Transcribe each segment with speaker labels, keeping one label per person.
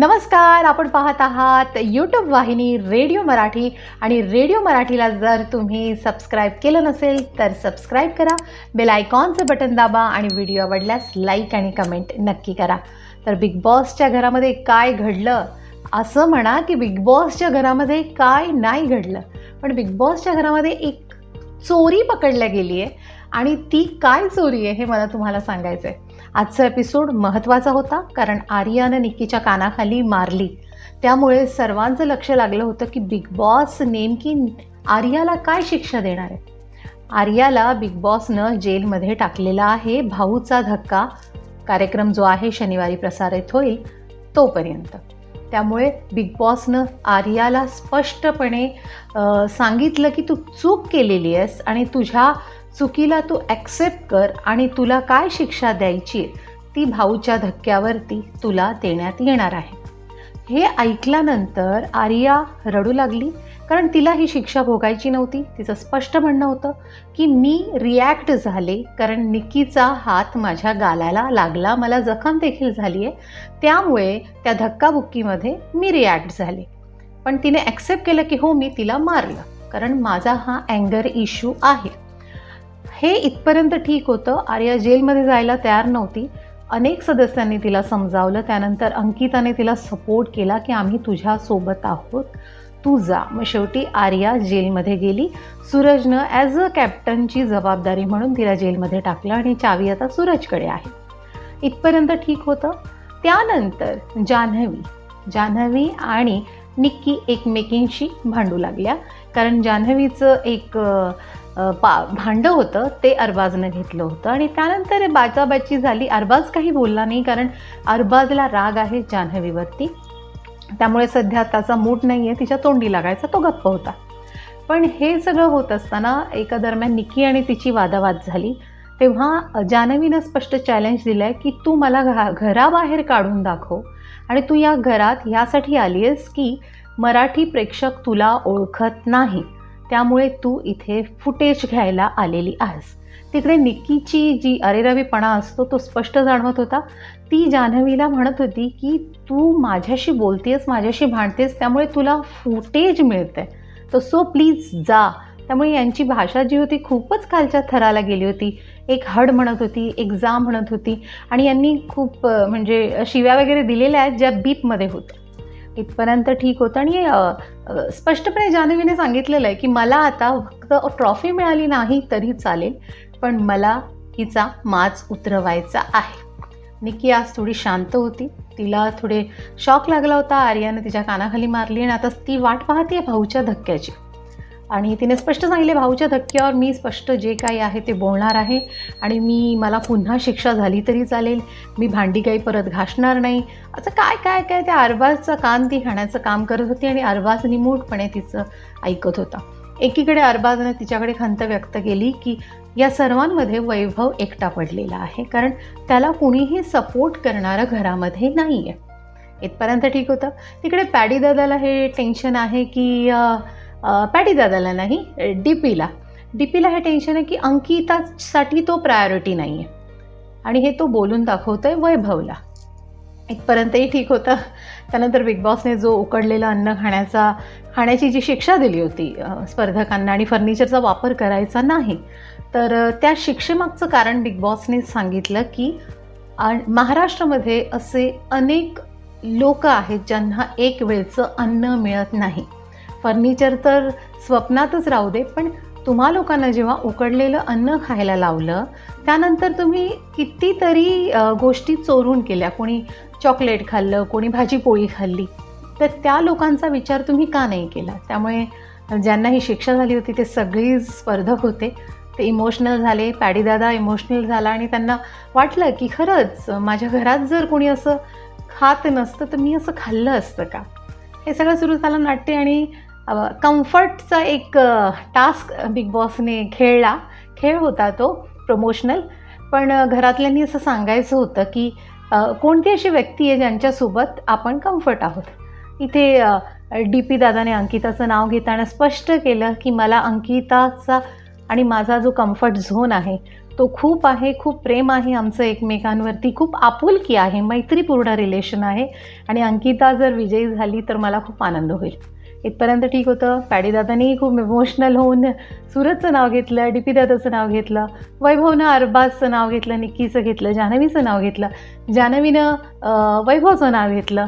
Speaker 1: नमस्कार आपण पाहत आहात यूट्यूब वाहिनी रेडिओ मराठी. आणि रेडिओ मराठीला जर तुम्ही सबस्क्राईब केलं नसेल तर सबस्क्राईब करा. बेल आयकॉनचं बटन दाबा आणि व्हिडिओ आवडल्यास लाईक आणि कमेंट नक्की करा. तर बिग बॉसच्या घरामध्ये काय घडलं? असं म्हणा की बिग बॉसच्या घरामध्ये काय नाही घडलं. पण बिग बॉसच्या घरामध्ये एक चोरी पकडल्या गेली आहे आणि ती काय चोरी आहे हे मला तुम्हाला सांगायचं आहे आजचा एपिसोड महत्त्वाचा होता कारण आर्यानं निक्कीच्या कानाखाली मारली. त्यामुळे सर्वांचं लक्ष लागलं होतं की बिग बॉस नेमकी आर्याला काय शिक्षा देणार आहे. आर्याला बिग बॉसनं जेलमध्ये टाकलेला आहे भाऊचा धक्का. कार्यक्रम जो आहे शनिवारी प्रसारित होईल तोपर्यंत. त्यामुळे बिग बॉसनं आर्याला स्पष्टपणे सांगितलं की तू चूक केलेली आहेस आणि तुझ्या चुकीला तू ॲक्सेप्ट कर आणि तुला काय शिक्षा द्यायची आहे, ती भाऊच्या धक्क्यावरती तुला देण्यात येणार आहे. हे ऐकल्यानंतर आर्या रडू लागली. कारण तिला ही शिक्षा भोगायची नव्हती. तिचं स्पष्ट म्हणणं होतं की मी रिॲक्ट झाले कारण निकीचा हात माझ्या गालाला लागला. मला जखम देखील झाली आहे त्यामुळे त्या धक्काबुक्कीमध्ये मी रिॲक्ट झाले. पण तिने ॲक्सेप्ट केलं की हो मी तिला मारलं. कारण माझा हा अँगर इश्यू आहे. हे इथपर्यंत ठीक होतं. आर्या जेलमध्ये जायला तयार नव्हती. अनेक सदस्यांनी तिला समजावलं त्यानंतर अंकिताने तिला सपोर्ट केला की आम्ही तुझ्यासोबत आहोत तू जा. मग शेवटी आर्या जेलमध्ये गेली. सूरजनं ॲज अ कॅप्टनची जबाबदारी म्हणून तिला जेलमध्ये टाकलं आणि चावी आता सूरजकडे आहे. इथपर्यंत ठीक होतं? त्यानंतर जान्हवी जान्हवी आणि निक्की एकमेकींशी भांडू लागल्या. कारण जान्हवीचं एक पा भांडं होतं ते अरबाजनं घेतलं होतं. आणि त्यानंतर बाचाबाची झाली. अरबाज काही बोलला नाही कारण अरबाजला राग आहे जान्हवीवरती. त्यामुळे सध्या त्याचा मूड नाही आहे तिच्या तोंडी लागायचा तो गप्प होता. पण हे सगळं होत असताना एका दरम्यान निकी आणि तिची वादावाद झाली. तेव्हा जान्हवीनं स्पष्ट चॅलेंज दिलं आहे की तू मला घरा घराबाहेर काढून दाखव. आणि तू या घरात ह्यासाठी आली आहेस की मराठी प्रेक्षक तुला ओळखत नाही. त्यामुळे तू इथे फुटेज घ्यायला आलेली आहेस. तिकडे निक्कीची जी अरेरवीपणा असतो तो स्पष्ट जाणवत होता. ती जान्हवीला म्हणत होती की तू माझ्याशी बोलतेस माझ्याशी भांडतेस त्यामुळे तुला फुटेज मिळतंय. तर सो प्लीज जा. त्यामुळे यांची भाषा जी होती खूपच खालच्या थराला गेली होती. एक हड म्हणत होती एक जा म्हणत होती. आणि यांनी खूप म्हणजे शिव्या वगैरे दिलेल्या आहेत ज्या बीपमध्ये होत्या. इथपर्यंत ठीक होतं. आणि स्पष्टपणे जान्हवीने सांगितलेलं आहे की मला आता फक्त ट्रॉफी मिळाली नाही तरी चालेल पण मला हिचा माच उतरवायचा आहे. निकी आज थोडी शांत होती. तिला थोडे शॉक लागला होता. आर्याने तिच्या कानाखाली मारली आणि आता ती वाट पाहते भाऊच्या धक्क्याची. आणि तिने स्पष्ट सांगितले भाऊच्या धक्क्यावर मी स्पष्ट जे काही आहे ते बोलणार आहे आणि मी मला पुन्हा शिक्षा झाली तरी चालेल. मी भांडी काही परत घासणार नाही. असं काय काय काय त्या अरबाजचा कान ती खाण्याचं काम करत होती आणि अरबाज निमूटपणे तिचं ऐकत होता. एकीकडे अरबाजने तिच्याकडे खंत व्यक्त केली की या सर्वांमध्ये वैभव एकटा पडलेला आहे कारण त्याला कुणीही सपोर्ट करणारं घरामध्ये नाही आहे इथपर्यंत ठीक होतं. तिकडे पॅडी दादाला हे टेन्शन आहे की पॅटीदादाला नाही डी पीला डी पीला हे टेन्शन आहे की अंकितासाठी तो प्रायोरिटी नाही आहे आणि हे तो बोलून दाखवतोय वैभवला. इथपर्यंतही ठीक होतं. त्यानंतर बिग बॉसने जो उकडलेलं अन्न खाण्याचा खाण्याची जी शिक्षा दिली होती स्पर्धकांना आणि फर्निचरचा वापर करायचा नाही तर त्या शिक्षेमागचं कारण बिग बॉसने सांगितलं की महाराष्ट्रामध्ये असे अनेक लोक आहेत ज्यांना एक वेळचं अन्न मिळत नाही. फर्निचर तर स्वप्नातच राहू दे पण तुम्हा लोकांना जेव्हा उकडलेलं अन्न खायला लावलं त्यानंतर तुम्ही कितीतरी गोष्टी चोरून केल्या. कोणी चॉकलेट खाल्लं कोणी भाजीपोळी खाल्ली. तर त्या लोकांचा विचार तुम्ही का नाही केला? त्यामुळे ज्यांना ही शिक्षा झाली होती ते सगळी स्पर्धक होते. ते इमोशनल झाले पॅडीदादा इमोशनल झाला आणि त्यांना वाटलं की खरंच माझ्या घरात जर कोणी असं खात नसतं तर मी असं खाल्लं असतं का? हे सगळं सुरू झालं नाट्य आणि कम्फर्टचा एक टास्क बिग बॉसने खेळला. खेळ होता तो प्रमोशनल पण घरातल्यांनी असं सांगायचं होतं की कोणती अशी व्यक्ती आहे ज्यांच्यासोबत आपण कम्फर्ट आहोत? इथे डी पी दादाने अंकिताचं नाव घेताना स्पष्ट केलं की मला अंकिताचा आणि माझा जो कम्फर्ट झोन आहे तो खूप आहे खूप प्रेम आहे आमचं एकमेकांवरती खूप आपुलकी आहे मैत्रीपूर्ण रिलेशन आहे. आणि अंकिता जर विजयी झाली तर मला खूप आनंद होईल. इथपर्यंत ठीक होतं. पॅडीदादांनी खूप इमोशनल होऊन सूरजचं नाव घेतलं डी पी दादाचं नाव घेतलं वैभवनं अरबाजचं नाव घेतलं निक्कीचं घेतलं जान्हवीचं नाव घेतलं. जान्हवीनं वैभवचं नाव घेतलं.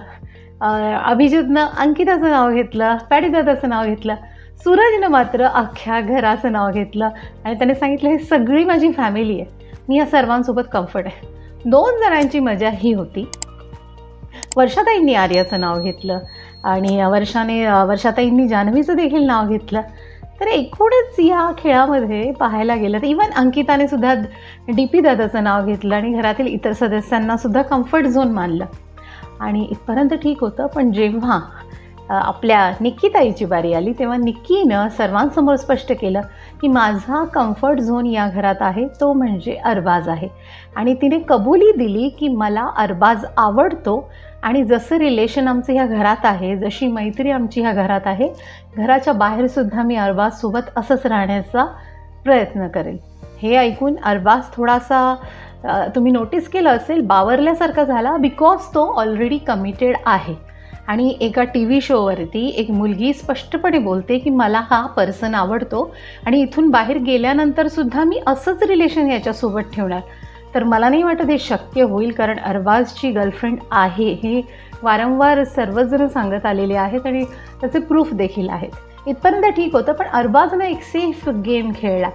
Speaker 1: अभिजितनं अंकिताचं नाव घेतलं पॅडीदादाचं नाव घेतलं. सूरजनं मात्र अख्ख्या घराचं नाव घेतलं. आणि त्याने सांगितलं हे सगळी माझी फॅमिली आहे. मी या सर्वांसोबत कम्फर्ट आहे. दोन जणांची मजा ही होती. वर्षाताईंनी आर्याचं नाव घेतलं. आणि वर्षाने वर्षाताईंनी जान्हवीचं देखील नाव घेतलं. तर एकूणच या खेळामध्ये पाहायला गेलं तर इवन अंकिताने सुद्धा डी पी दादाचं नाव घेतलं आणि घरातील इतर सदस्यांना सुद्धा कम्फर्ट झोन मानलं. आणि इथपर्यंत ठीक होतं पण जेव्हा आपल्या निक्कीताईची बारी आली तेव्हा निक्कीनं सर्वांसमोर स्पष्ट केलं की माझा कम्फर्ट झोन या घरात आहे तो म्हणजे अरबाज आहे. आणि तिने कबुली दिली की मला अरबाज आवडतो आणि जसं रिलेशन आमचं ह्या घरात आहे जशी मैत्री आमची ह्या घरात आहे घराच्या बाहेरसुद्धा मी अरबाजसोबत असंच राहण्याचा प्रयत्न करेल. हे ऐकून अरबाज थोडासा तुम्ही नोटीस केलं असेल बावरल्यासारखा झाला बिकॉज तो ऑलरेडी कमिटेड आहे. आणि एका टी व्ही शोवरती एक मुलगी स्पष्टपणे बोलते की मला हा पर्सन आवडतो आणि इथून बाहेर गेल्यानंतरसुद्धा मी असंच रिलेशन याच्यासोबत ठेवणार. तर मला नाही वाटत हे शक्य होईल कारण अरबाजची गर्लफ्रेंड आहे हे वारंवार सर्वजण सांगत आलेले आहेत आणि त्याचे प्रूफ देखील आहेत. इथपर्यंत ठीक होतं पण अरबाजनं एक सेफ गेम खेळला.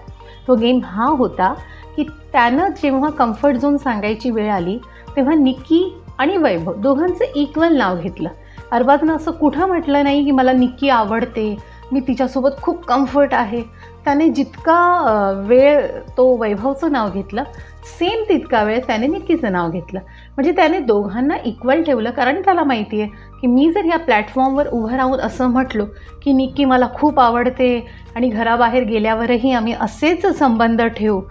Speaker 1: तो गेम हा होता की त्यानं जेव्हा कम्फर्ट झोन सांगायची वेळ आली तेव्हा निक्की आणि वैभव दोघांचं इक्वल नाव घेतलं. अरबाजनं असं कुठं म्हटलं नाही की मला निक्की आवडते मी तिच्यासोबत खूप कम्फर्ट आहे. त्याने जितका वेळ तो वैभवचं नाव घेतलं सेम तितका वेळ त्याने निक्कीचं नाव घेतलं. म्हणजे त्याने दोघांना इक्वल ठेवलं कारण त्याला माहिती आहे की मी जर या प्लॅटफॉर्मवर उभं राहून असं म्हटलो की निक्की मला खूप आवडते आणि घराबाहेर गेल्यावरही आम्ही असेच संबंध ठेवू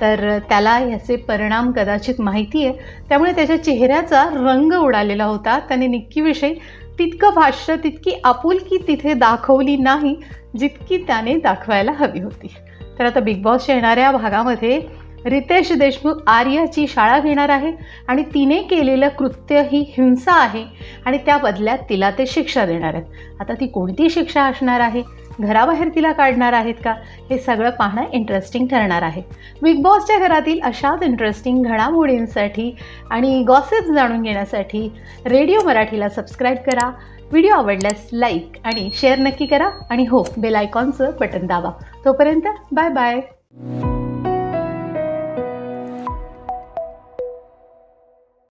Speaker 1: तर त्याला याचे परिणाम कदाचित माहिती आहे त्यामुळे त्याच्या चेहऱ्याचा रंग उडालेला होता. त्याने निक्कीविषयी तितकं भाष्य तितकी आपुलकी तिथे दाखवली नाही जितकी त्याने दाखवायला हवी होती. तर आता बिग बॉसच्या येणाऱ्या भागामध्ये रितेश देशमुख आर्याची शाळा घेणार आहे आणि तिने केलेलं कृत्य ही हिंसा आहे आणि त्या बदल्यात तिला ते शिक्षा देणार आहेत. आता ती कोणती शिक्षा असणार आहे? घराबाहेर तिला काढणार आहेत का? हे सगळं पाहणं इंटरेस्टिंग ठरणार आहे. बिग बॉसच्या घरातील अशाच इंटरेस्टिंग घडामोडींसाठी आणि गॉसिप्स जाणून घेण्यासाठी रेडिओ मराठीला सबस्क्राईब करा. व्हिडिओ आवडल्यास लाईक आणि शेअर नक्की करा आणि हो बेल आयकॉनचं बटन दाबा. तोपर्यंत बाय बाय